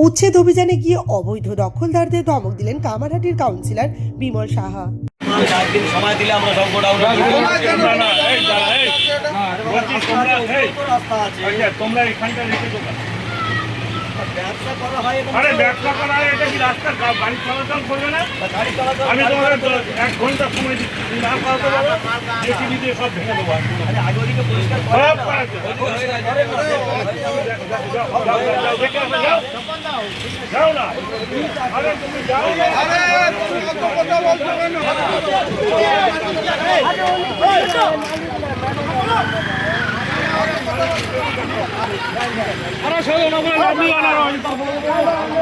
উচ্ছেদ অভিযানে গিয়ে অবৈধ দখলদারদের ধমক দিলেন কামারহাটির কাউন্সিলর বিমল সাহা আচ্ছা, ব্যবসা করা হয় সব না। হয়ে। আরে না, যাও, যাও, যাও, যাও, দেখে আসো, যাও। যাও না আরে তুমি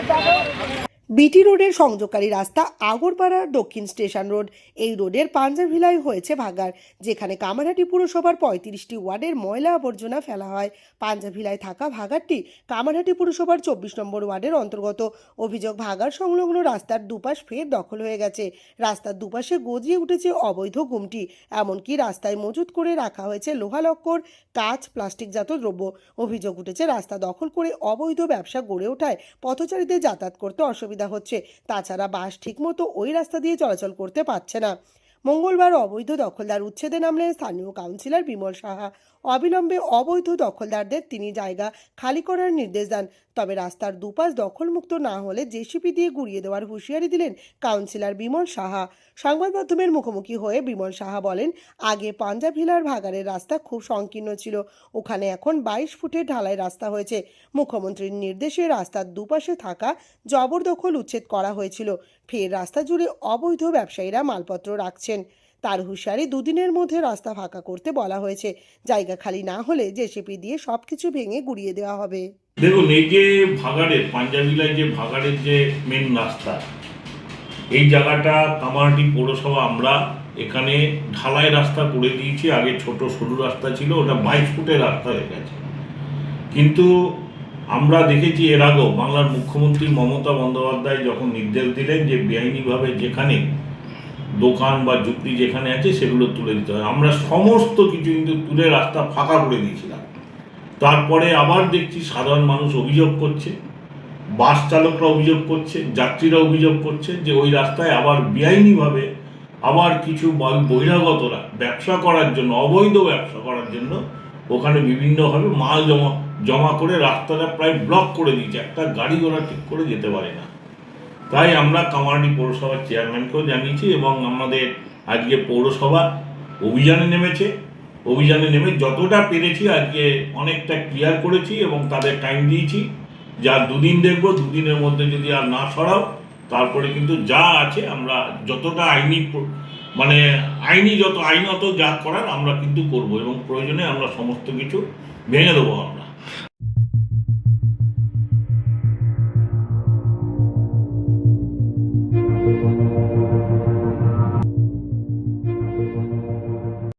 যাও বিটি রোডের সংযোগকারী রাস্তা আগরপাড়া দক্ষিণ স্টেশন রোড। এই রোডের পাঞ্জাভিলায় হয়েছে ভাগার যেখানে কামারহাটি পুরসভার পঁয়ত্রিশটি ওয়ার্ডের ময়লা আবর্জনা ফেলা হয়। পাঞ্জাভিলায় থাকা ভাগারটি কামারহাটি পুরসভার চব্বিশ নম্বর ওয়ার্ডের অন্তর্গত। অভিযোগ ভাগার সংলগ্ন রাস্তার দুপাশ ফের দখল হয়ে গেছে। রাস্তার দুপাশে গজিয়ে উঠেছে অবৈধ গুমটি, এমনকি রাস্তায় মজুত করে রাখা হয়েছে লোহালক্কর কাঁচ, প্লাস্টিকজাত দ্রব্য। অভিযোগ উঠেছে, রাস্তা দখল করে অবৈধ ব্যবসা গড়ে ওঠায় পথচারীদের যাতায়াত করতে অসুবিধা হচ্ছে। তাছাড়া বাস ঠিকমতো ওই রাস্তা দিয়ে চলাচল করতে পারছে না। মঙ্গলবার অবৈধ দখলদার উচ্ছেদে নামলেন স্থানীয় কাউন্সিলর বিমল সাহা অবিলম্বে অবৈধ দখলদারদের তিনি জায়গা খালি করার নির্দেশ দেন। তবে রাস্তার দুপাশ দখলমুক্ত না হলে জেসিপি দিয়ে গুড়িয়ে দেওয়ার হুঁশিয়ারি দিলেন কাউন্সিলর বিমল সাহা। সংবাদ মাধ্যমের মুখোমুখি হয়ে বিমল সাহা বলেন, আগে পাঞ্জাব হিলার ভাগাড়ের রাস্তা খুব সংকীর্ণ ছিল। ওখানে এখন বাইশ ফুটের ঢালাই রাস্তা হয়েছে। মুখ্যমন্ত্রীর নির্দেশে রাস্তার দুপাশে থাকা জবরদখল উচ্ছেদ করা হয়েছিল। ফের রাস্তা জুড়ে অবৈধ ব্যবসায়ীরা মালপত্র রাখছেন। তার হুঁশিয়ারি দুদিনের মধ্যে রাস্তা ফাঁকা করতে বলা হয়েছে। জায়গা খালি না হলে জেসিপি দিয়ে সবকিছু ভেঙে গুড়িয়ে দেওয়া হবে। দেখুন, এই যে ভাগাড়ের পাঞ্জাবিলায় যে ভাগাড়ের যে মেন রাস্তা, এই জায়গাটা কামারহাটি পৌরসভা আমরা এখানে ঢালাই রাস্তা করে দিয়েছি। আগে ছোট সরু রাস্তা ছিল, ওটা বাইশ ফুটের রাস্তা হয়ে গেছে। কিন্তু আমরা দেখেছি এর আগেও বাংলার মুখ্যমন্ত্রী মমতা বন্দ্যোপাধ্যায় যখন নির্দেশ দিলেন যে বেআইনিভাবে যেখানে দোকান বা যুক্তি যেখানে আছে সেগুলো তুলে দিতে হয়। আমরা সমস্ত কিছু কিন্তু তুলে রাস্তা ফাঁকা করে দিয়েছিলাম। তারপরে আবার দেখছি সাধারণ মানুষ অভিযোগ করছে, বাস চালকরা অভিযোগ করছে, যাত্রীরা অভিযোগ করছে যে ওই রাস্তায় আবার বেআইনিভাবে আবার কিছু বহিরাগতরা ব্যবসা করার জন্য, অবৈধ ব্যবসা করার জন্য ওখানে বিভিন্নভাবে মাল জমা জমা করে রাস্তাটা প্রায় ব্লক করে দিয়েছে। একটা গাড়ি ঘোড়া ঠিক করে যেতে পারে না। তাই আমরা কামারহাটি পৌরসভার চেয়ারম্যানকেও জানিয়েছি এবং আমাদের আজকে পৌরসভা অভিযানে নেমেছে। অভিযানে নেমে যতটা পেরেছি আজকে অনেকটা ক্লিয়ার করেছি এবং তাদের টাইম দিয়েছি। যা দুদিন দেখব, দুদিনের মধ্যে যদি আর না সরাও, তারপরে কিন্তু যা আছে আমরা যতটা আইনি মানে আইনি যত আইনত যা করার আমরা কিন্তু করব এবং প্রয়োজনে আমরা সমস্ত কিছু ভেঙে দেবো আমরা।